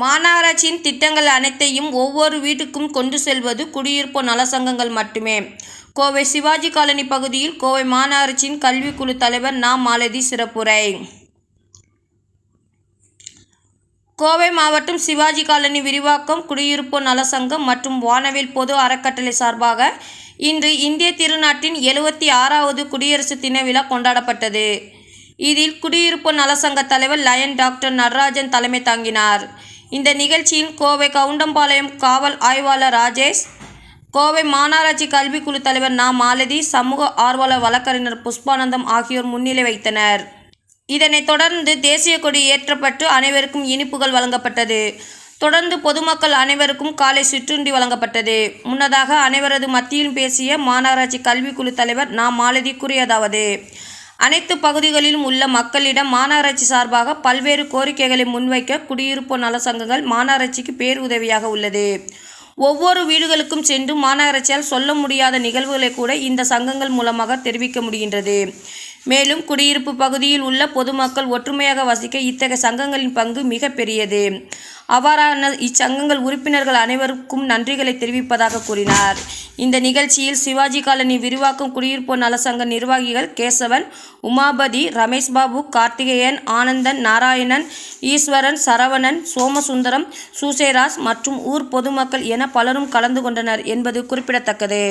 மாநகராட்சியின் திட்டங்கள் அனைத்தையும் ஒவ்வொரு வீட்டுக்கும் கொண்டு செல்வது குடியிருப்பு நலசங்கங்கள் மட்டுமே. கோவை சிவாஜி காலனி பகுதியில் கோவை மாநகராட்சியின் கல்விக்குழு தலைவர் நா. மாலதி சிறப்புரை. கோவை மாவட்டம் சிவாஜி காலனி விரிவாக்கம் குடியிருப்பு நலசங்கம் மற்றும் வானவில் பொது அறக்கட்டளை சார்பாக இன்று இந்திய திருநாட்டின் எழுவத்தி ஆறாவது குடியரசு தின விழா கொண்டாடப்பட்டது. இதில் குடியிருப்பு நலசங்க தலைவர் லயன் டாக்டர் நடராஜன் தலைமை தாங்கினார். இந்த நிகழ்ச்சியில் கோவை கவுண்டம்பாளையம் காவல் ஆய்வாளர் ராஜேஷ் கோவை மாநகராட்சி கல்விக்குழு தலைவர் நா. மாலதி சமூக ஆர்வலர் வழக்கறிஞர் புஷ்பானந்தம் ஆகியோர் முன்னிலை வைத்தனர். இதனைத் தொடர்ந்து தேசிய கொடி ஏற்றப்பட்டு அனைவருக்கும் இனிப்புகள் வழங்கப்பட்டது. தொடர்ந்து பொதுமக்கள் அனைவருக்கும் காலை சிற்றுண்டி வழங்கப்பட்டது. முன்னதாக அனைவரது மத்தியிலும் பேசிய மாநகராட்சி கல்விக்குழு தலைவர் நா. மாலதி கூறியதாவது அனைத்து பகுதிகளிலும் உள்ள மக்களிடம் மாநகராட்சி சார்பாக பல்வேறு கோரிக்கைகளை முன்வைக்க குடியிருப்பு நலச்சங்கங்கள் மாநகராட்சிக்கு பேருதவியாக உள்ளது. ஒவ்வொரு வீடுகளுக்கும் சென்று மாநகராட்சியால் சொல்ல முடியாத நிகழ்வுகளை கூட இந்த சங்கங்கள் மூலமாக தெரிவிக்க முடிகின்றது. மேலும் குடியிருப்பு பகுதியில் உள்ள பொதுமக்கள் ஒற்றுமையாக வசிக்க இத்தகைய சங்கங்களின் பங்கு மிக பெரியது அவ்வாறான இச்சங்கங்கள் உறுப்பினர்கள் அனைவருக்கும் நன்றிகளை தெரிவிப்பதாக கூறினார். இந்த நிகழ்ச்சியில் சிவாஜி காலனி விரிவாக்கம் குடியிருப்பு நலசங்க நிர்வாகிகள் கேசவன் உமாபதி ரமேஷ் பாபு கார்த்திகேயன் ஆனந்தன் நாராயணன் ஈஸ்வரன் சரவணன் சோமசுந்தரம் சூசேராஸ் மற்றும் ஊர் பொதுமக்கள் என பலரும் கலந்து கொண்டனர் என்பது குறிப்பிடத்தக்கது.